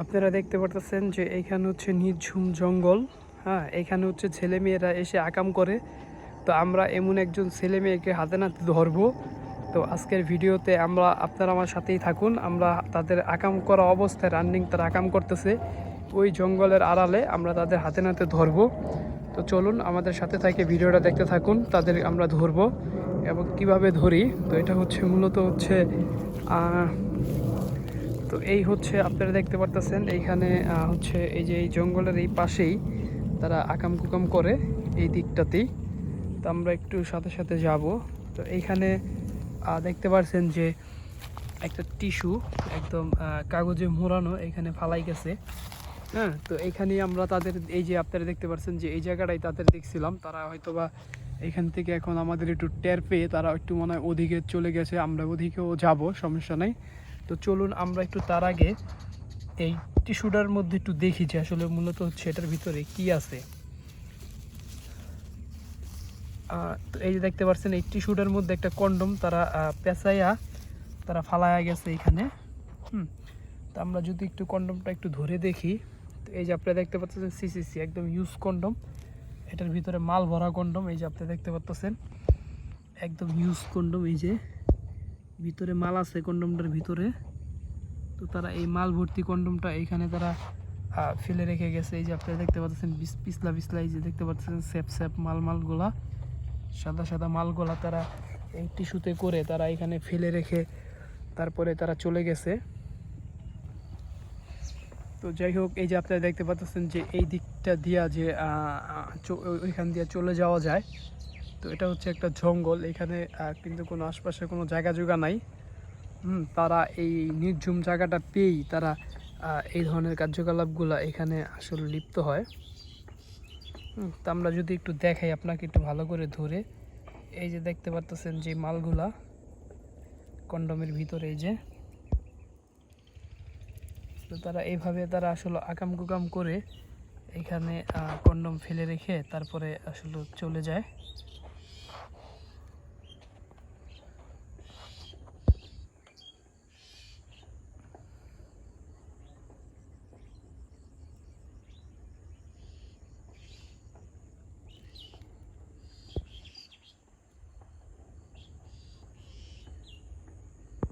আপনারা দেখতে পারতেছেন যে এইখানে হচ্ছে নির্ঝুম জঙ্গল। হ্যাঁ এখানে হচ্ছে ছেলে মেয়েরা এসে আকাম করে। তো আমরা এমন একজন ছেলে মেয়েকে হাতে নাতে ধরবো। তো আজকের ভিডিওতে আমরা, আপনারা আমার সাথেই থাকুন। আমরা তাদের আকাম করা অবস্থায় রানিং তারা আকাম করতেছে। ওই জঙ্গলের আড়ালে আমরা তাদের হাতে নাতে ধরবো। তো চলুন, আমাদের সাথে থাকে ভিডিওটা দেখতে থাকুন, তাদের আমরা ধরবো এবং কীভাবে ধরি। তো এটা হচ্ছে মূলত হচ্ছে তো এই হচ্ছে আপনারা দেখতে পারতেছেন, এইখানে হচ্ছে এই যে এই জঙ্গলের এই পাশেই তারা আকাম কুকাম করে এই দিকটাতেই। তো আমরা একটু সাথে সাথে যাব। তো এইখানে দেখতে পারছেন যে একটা টিস্যু একদম কাগজে মোড়ানো এখানে ফালাই গেছে। হ্যাঁ তো এইখানেই আমরা তাদের, এই যে আপনারা দেখতে পাচ্ছেন যে এই জায়গাটাই তাদের দেখছিলাম। তারা হয়তোবা এখান থেকে এখন আমাদের একটু টের পেয়ে তারা একটু মনে হয় ওদিকে চলে গেছে, আমরা ওদিকেও যাব, সমস্যা নেই। তো চলুন আমরা একটু তার আগে এই টিস্যুটার মধ্যে একটু দেখি যে আসলে মূলত হচ্ছে এটার ভিতরে কি আছে। তো এই যে দেখতে পাচ্ছেন, এই টিস্যুটার মধ্যে একটা কন্ডম তারা পেঁচাইয়া তারা ফালায়া গেছে এখানে। হুম, তো আমরা যদি একটু কন্ডমটা একটু ধরে দেখি, তো এই যে আপনারা দেখতে পাচ্ছেন সিসিসি একদম ইউজ কন্ডম। এটার ভিতরে মাল ভরা কন্ডম, এই যে আপনি দেখতে পাচ্ছেন, একদম ইউজ কন্ডম এই যে। ভিতরে মাল আছে কন্ডমটার ভিতরে। তো তারা এই মাল ভর্তি কন্ডমটা এইখানে তারা ফেলে রেখে গেছে। এই যে আপনারা দেখতে পাচ্ছেন পিছলা পিছলা এই যে দেখতে পাচ্ছেন, স্যাপ স্যাপ মাল মালগুলা। সাদা সাদা মালগুলা তারা এই টিস্যুতে করে তারা এখানে ফেলে রেখে তারপরে তারা চলে গেছে। তো যাই হোক, এই যে আপনারা দেখতে পাচ্ছেন যে এই দিকটা দিয়া যে ওইখান দিয়ে চলে যাওয়া যায়। তো এটা হচ্ছে একটা জঙ্গল। এখানে কিন্তু কোনো আশপাশে কোনো জায়গা জোগা নাই। হুম, তারা এই নির্ঝুম জায়গাটা পেয়েই তারা এই ধরনের কার্যকলাপগুলো এখানে আসলে লিপ্ত হয়। তো আমরা যদি একটু দেখাই আপনাকে একটু ভালো করে ধরে। এই যে দেখতে পাচ্ছেন যে মালগুলা কন্ডমের ভিতরে এই যে। তো তারা এইভাবে তারা আসলে আকাম কুকাম করে এখানে কন্ডম ফেলে রেখে তারপরে আসলে চলে যায়।